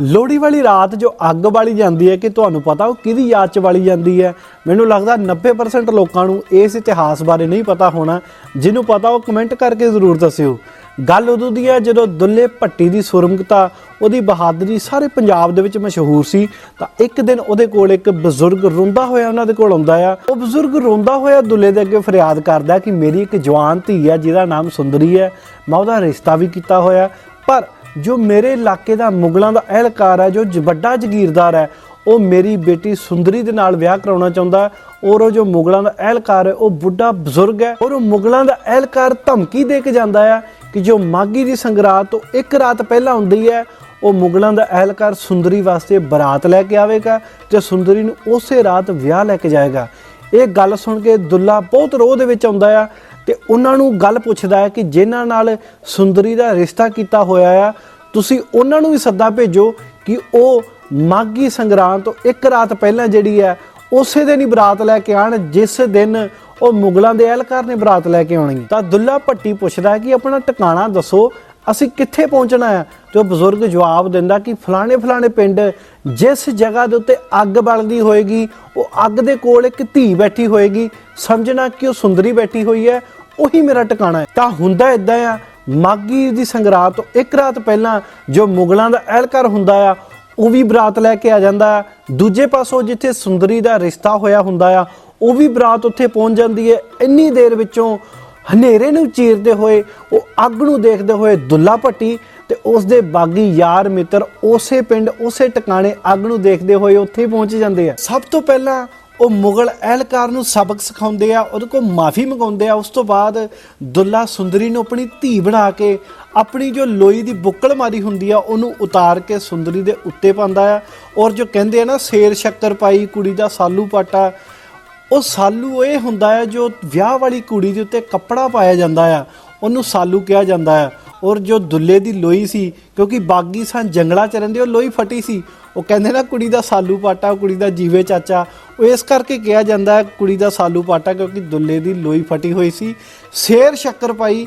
ਲੋਹੜੀ ਵਾਲੀ ਰਾਤ ਜੋ ਅੱਗ ਬਾਲੀ ਜਾਂਦੀ ਹੈ, ਕਿ ਤੁਹਾਨੂੰ ਪਤਾ ਉਹ ਕਿਹਦੀ ਯਾਦ ਚ ਬਾਲੀ ਜਾਂਦੀ ਹੈ? ਮੈਨੂੰ ਲੱਗਦਾ 90% ਲੋਕਾਂ ਨੂੰ ਇਸ ਇਤਿਹਾਸ ਬਾਰੇ ਨਹੀਂ ਪਤਾ ਹੋਣਾ। ਜਿਹਨੂੰ ਪਤਾ, ਉਹ ਕਮੈਂਟ ਕਰਕੇ ਜ਼ਰੂਰ ਦੱਸਿਓ। ਗੱਲ ਉਦੋਂ ਦੀ ਹੈ ਜਦੋਂ ਦੁੱਲੇ ਭੱਟੀ ਦੀ ਸੁਰਮਗਤਾ ਉਹਦੀ ਬਹਾਦਰੀ ਸਾਰੇ ਪੰਜਾਬ ਦੇ ਵਿੱਚ ਮਸ਼ਹੂਰ ਸੀ। ਤਾਂ ਇੱਕ ਦਿਨ ਉਹਦੇ ਕੋਲ ਇੱਕ ਬਜ਼ੁਰਗ ਰੋਂਦਾ ਹੋਇਆ ਉਹਨਾਂ ਦੇ ਕੋਲ ਆਉਂਦਾ ਆ। ਉਹ ਬਜ਼ੁਰਗ ਰੋਂਦਾ ਹੋਇਆ ਦੁੱਲੇ ਦੇ ਅੱਗੇ ਫਰਿਆਦ ਕਰਦਾ ਕਿ ਮੇਰੀ ਇੱਕ ਜਵਾਨ ਧੀ ਹੈ, ਜਿਹਦਾ ਨਾਮ ਸੁੰਦਰੀ ਹੈ। ਮੈਂ ਉਹਦਾ ਰਿਸ਼ਤਾ ਵੀ ਕੀਤਾ ਹੋਇਆ। ਪਰ ਜੋ ਮੇਰੇ ਇਲਾਕੇ ਦਾ ਮੁਗਲਾਂ ਦਾ ਅਹਿਲਕਾਰ ਹੈ, ਜੋ ਵੱਡਾ ਜ਼ਗੀਰਦਾਰ ਹੈ, ਉਹ ਮੇਰੀ ਬੇਟੀ ਸੁੰਦਰੀ ਦੇ ਨਾਲ ਵਿਆਹ ਕਰਾਉਣਾ ਚਾਹੁੰਦਾ ਔਰ ਉਹ ਜੋ ਮੁਗਲਾਂ ਦਾ ਅਹਿਲਕਾਰ ਹੈ, ਉਹ ਬੁੱਢਾ ਬਜ਼ੁਰਗ ਹੈ ਔਰ ਉਹ ਮੁਗਲਾਂ ਦਾ ਅਹਿਲਕਾਰ ਧਮਕੀ ਦੇ ਕੇ ਜਾਂਦਾ ਹੈ ਕਿ ਜੋ ਮਾਗੀ ਦੀ ਸੰਗਰਾਤ ਤੋਂ ਇੱਕ ਰਾਤ ਪਹਿਲਾਂ ਹੁੰਦੀ ਹੈ, ਉਹ ਮੁਗਲਾਂ ਦਾ ਅਹਿਲਕਾਰ ਸੁੰਦਰੀ ਵਾਸਤੇ ਬਰਾਤ ਲੈ ਕੇ ਆਵੇਗਾ ਤੇ ਸੁੰਦਰੀ ਨੂੰ ਉਸੇ ਰਾਤ ਵਿਆਹ ਲੈ ਕੇ ਜਾਏਗਾ। ਇਹ ਗੱਲ ਸੁਣ ਕੇ ਦੁੱਲਾ ਬਹੁਤ ਰੋਹ ਦੇ ਵਿੱਚ ਆਉਂਦਾ ਆ ਤੇ ਉਹਨਾਂ ਨੂੰ ਗੱਲ ਪੁੱਛਦਾ ਹੈ ਕਿ ਜਿਨ੍ਹਾਂ ਨਾਲ ਸੁੰਦਰੀ ਦਾ ਰਿਸ਼ਤਾ ਕੀਤਾ ਹੋਇਆ ਆ, ਤੁਸੀਂ ਉਹਨਾਂ ਨੂੰ ਵੀ ਸੱਦਾ ਭੇਜੋ ਕਿ ਉਹ ਮਾਗੀ ਸੰਗਰਾਂਦ ਤੋਂ ਇੱਕ ਰਾਤ ਪਹਿਲਾਂ ਜਿਹੜੀ ਹੈ, ਉਸੇ ਦਿਨ ਹੀ ਬਰਾਤ ਲੈ ਕੇ ਆਣ ਜਿਸ ਦਿਨ ਉਹ ਮੁਗਲਾਂ ਦੇ ਅਹਿਲਕਾਰ ਨੇ ਬਰਾਤ ਲੈ ਕੇ ਆਉਣੀ ਤਾਂ ਦੁੱਲਾ ਭੱਟੀ ਪੁੱਛਦਾ ਹੈ ਕਿ ਆਪਣਾ ਟਿਕਾਣਾ ਦੱਸੋ ਅਸੀਂ ਕਿੱਥੇ ਪਹੁੰਚਣਾ ਹੈ? ਤੇ ਉਹ ਬਜ਼ੁਰਗ ਜਵਾਬ ਦਿੰਦਾ ਕਿ ਫਲਾਣੇ ਫਲਾਣੇ ਪਿੰਡ, ਜਿਸ ਜਗ੍ਹਾ ਦੇ ਉੱਤੇ ਅੱਗ ਬਲਦੀ ਹੋਏਗੀ, ਉਹ ਅੱਗ ਦੇ ਕੋਲ ਇੱਕ ਧੀ ਬੈਠੀ ਹੋਏਗੀ। ਸਮਝਣਾ ਕਿ ਉਹ ਸੁੰਦਰੀ ਬੈਠੀ ਹੋਈ ਹੈ, ਉਹੀ ਮੇਰਾ ਟਿਕਾਣਾ ਹੈ। ਤਾਂ ਹੁੰਦਾ ਇਦਾਂ ਆ ਮਾਗੀ ਦੀ ਸੰਗਰਾਤ ਤੋਂ ਇੱਕ ਰਾਤ ਪਹਿਲਾਂ ਜੋ ਮੁਗਲਾਂ ਦਾ ਅਹਿਲਕਾਰ ਹੁੰਦਾ ਆ, ਉਹ ਵੀ ਬਰਾਤ ਲੈ ਕੇ ਆ ਜਾਂਦਾ ਆ। ਦੂਜੇ ਪਾਸੋਂ ਜਿੱਥੇ ਸੁੰਦਰੀ ਦਾ ਰਿਸ਼ਤਾ ਹੋਇਆ ਹੁੰਦਾ ਆ, ਉਹ ਵੀ ਬਰਾਤ ਉੱਥੇ ਪਹੁੰਚ ਜਾਂਦੀ ਹੈ। ਇੰਨੀ ਦੇਰ ਵਿੱਚੋਂ ਹਨੇਰੇ ਨੂੰ ਚੀਰਦੇ ਹੋਏ, ਉਹ ਅੱਗ ਨੂੰ ਦੇਖਦੇ ਹੋਏ ਦੁੱਲਾ ਭੱਟੀ ਤੇ ਉਸ ਦੇ ਬਾਗੀ ਯਾਰ ਮਿੱਤਰ ਉਸੇ ਪਿੰਡ, ਉਸੇ ਟਿਕਾਣੇ ਅੱਗ ਨੂੰ ਦੇਖਦੇ ਹੋਏ ਉੱਥੇ ਪਹੁੰਚ ਜਾਂਦੇ ਆ। ਸਭ ਤੋਂ ਪਹਿਲਾਂ ਉਹ ਮੁਗਲ ਅਹਿਲਕਾਰ ਨੂੰ ਸਬਕ ਸਿਖਾਉਂਦੇ ਆ, ਉਹਦੇ ਕੋਲ ਮਾਫੀ ਮੰਗਾਉਂਦੇ ਆ। ਉਸ ਤੋਂ ਬਾਅਦ ਦੁੱਲਾ ਸੁੰਦਰੀ ਨੂੰ ਆਪਣੀ ਧੀ ਬਣਾ ਕੇ, ਆਪਣੀ ਜੋ ਲੋਈ ਦੀ ਬੁੱਕਲ ਮਾਰੀ ਹੁੰਦੀ ਆ, ਉਹਨੂੰ ਉਤਾਰ ਕੇ ਸੁੰਦਰੀ ਦੇ ਉੱਤੇ ਪਾਉਂਦਾ ਆ। ਔਰ ਜੋ ਕਹਿੰਦੇ ਆ ਨਾ, ਸ਼ੇਰ ਸ਼ੱਕਰ ਪਾਈ ਕੁੜੀ ਦਾ ਸਾਲੂ ਪਾਟਾ ਉਹ ਸਾਲੂ ਇਹ ਹੁੰਦਾ ਹੈ ਜੋ ਵਿਆਹ ਵਾਲੀ ਕੁੜੀ ਦੇ ਉੱਤੇ ਕੱਪੜਾ ਪਾਇਆ ਜਾਂਦਾ ਆ, ਉਹਨੂੰ ਸਾਲੂ ਕਿਹਾ ਜਾਂਦਾ ਆ। ਔਰ ਜੋ ਦੁੱਲੇ ਦੀ ਲੋਈ ਸੀ, ਕਿਉਂਕਿ ਬਾਗੀ ਸਨ ਜੰਗਲਾਂ ਚ ਰਹਿੰਦੇ, ਉਹ ਲੋਈ ਫਟੀ ਸੀ। ਉਹ ਕਹਿੰਦੇ ਨਾ ਕੁੜੀ ਦਾ ਸਾਲੂ ਪਾਟਾ, ਕੁੜੀ ਦਾ ਜੀਵੇ ਚਾਚਾ, ਉਹ ਇਸ ਕਰਕੇ ਕਿਹਾ ਜਾਂਦਾ ਕੁੜੀ ਦਾ ਸਾਲੂ ਪਾਟਾ, ਕਿਉਂਕਿ ਦੁੱਲੇ ਦੀ ਲੋਈ ਫਟੀ ਹੋਈ ਸੀ। ਸ਼ੇਰ ਸ਼ੱਕਰ ਪਾਈ,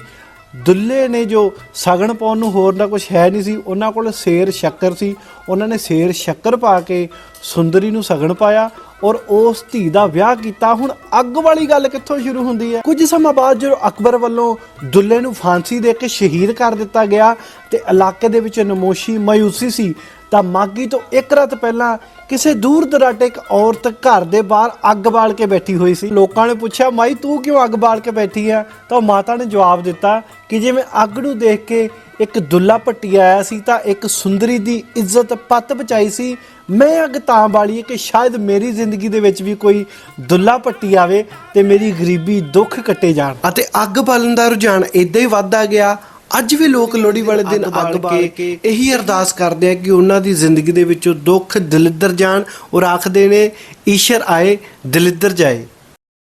ਦੁੱਲੇ ਨੇ ਜੋ ਸਗਣ ਪਾਉਣ ਨੂੰ ਹੋਰ ਨਾ ਕੁਝ ਹੈ ਨਹੀਂ ਸੀ, ਉਹਨਾਂ ਕੋਲ ਸ਼ੇਰ ਸ਼ੱਕਰ ਸੀ। ਉਹਨਾਂ ਨੇ ਸ਼ੇਰ ਸ਼ੱਕਰ ਪਾ ਕੇ ਸੁੰਦਰੀ ਨੂੰ ਸਗਣ ਪਾਇਆ ਔਰ ਉਸ ਧੀ ਦਾ ਵਿਆਹ ਕੀਤਾ। ਹੁਣ ਅੱਗ ਵਾਲੀ ਗੱਲ ਕਿੱਥੋਂ ਸ਼ੁਰੂ ਹੁੰਦੀ ਹੈ? ਕੁਝ ਸਮਾਂ ਬਾਅਦ ਜਦੋਂ ਅਕਬਰ ਵੱਲੋਂ ਦੁੱਲੇ ਨੂੰ ਫਾਂਸੀ ਦੇ ਕੇ ਸ਼ਹੀਦ ਕਰ ਦਿੱਤਾ ਗਿਆ ਤੇ ਇਲਾਕੇ ਦੇ ਵਿੱਚ ਨਮੋਸ਼ੀ ਮਾਯੂਸੀ ਸੀ, ਤਾਂ ਮਾਗੀ ਤੋਂ ਇੱਕ ਰਾਤ ਪਹਿਲਾਂ ਕਿਸੇ ਦੂਰ ਦਰਾਡੇ ਇੱਕ ਔਰਤ ਘਰ ਦੇ ਬਾਹਰ ਅੱਗ ਬਾਲ ਕੇ ਬੈਠੀ ਹੋਈ ਸੀ। ਲੋਕਾਂ ਨੇ ਪੁੱਛਿਆ, ਮਾਈ, ਤੂੰ ਕਿਉਂ ਅੱਗ ਬਾਲ ਕੇ ਬੈਠੀ ਆ ਤਾਂ ਉਹ ਮਾਤਾ ਨੇ ਜਵਾਬ ਦਿੱਤਾ ਕਿ ਜਿਵੇਂ ਅੱਗ ਨੂੰ ਦੇਖ ਕੇ ਇੱਕ ਦੁੱਲਾ ਭੱਟੀ ਆਇਆ ਸੀ, ਤਾਂ ਇੱਕ ਸੁੰਦਰੀ ਦੀ ਇੱਜ਼ਤ ਪੱਤ ਬਚਾਈ ਸੀ। ਮੈਂ ਅੱਗ ਤਾਂ ਬਾਲੀ ਹੈ ਕਿ ਸ਼ਾਇਦ ਮੇਰੀ ਜ਼ਿੰਦਗੀ ਦੇ ਵਿੱਚ ਵੀ ਕੋਈ ਦੁੱਲਾ ਭੱਟੀ ਆਵੇ ਤੇ ਮੇਰੀ ਗਰੀਬੀ ਦੁੱਖ ਕੱਟੇ ਜਾਣ। ਅਤੇ ਅੱਗ ਬਾਲਣ ਦਾ ਰੁਝਾਨ ਇਦਾਂ ਹੀ ਵੱਧਦਾ ਗਿਆ। ਅੱਜ ਵੀ ਲੋਕ ਲੋਹੜੀ ਵਾਲੇ ਦਿਨ ਅੱਗ ਬਾਲ ਕੇ ਇਹੀ ਅਰਦਾਸ ਕਰਦੇ ਆ ਕਿ ਉਹਨਾਂ ਦੀ ਜ਼ਿੰਦਗੀ ਦੇ ਵਿੱਚੋਂ ਦੁੱਖ ਦਲਿੱਦਰ ਜਾਣ ਔਰ ਆਖਦੇ ਨੇ ਈਸ਼ਰ ਆਏ ਦਲਿੱਦਰ ਜਾਏ।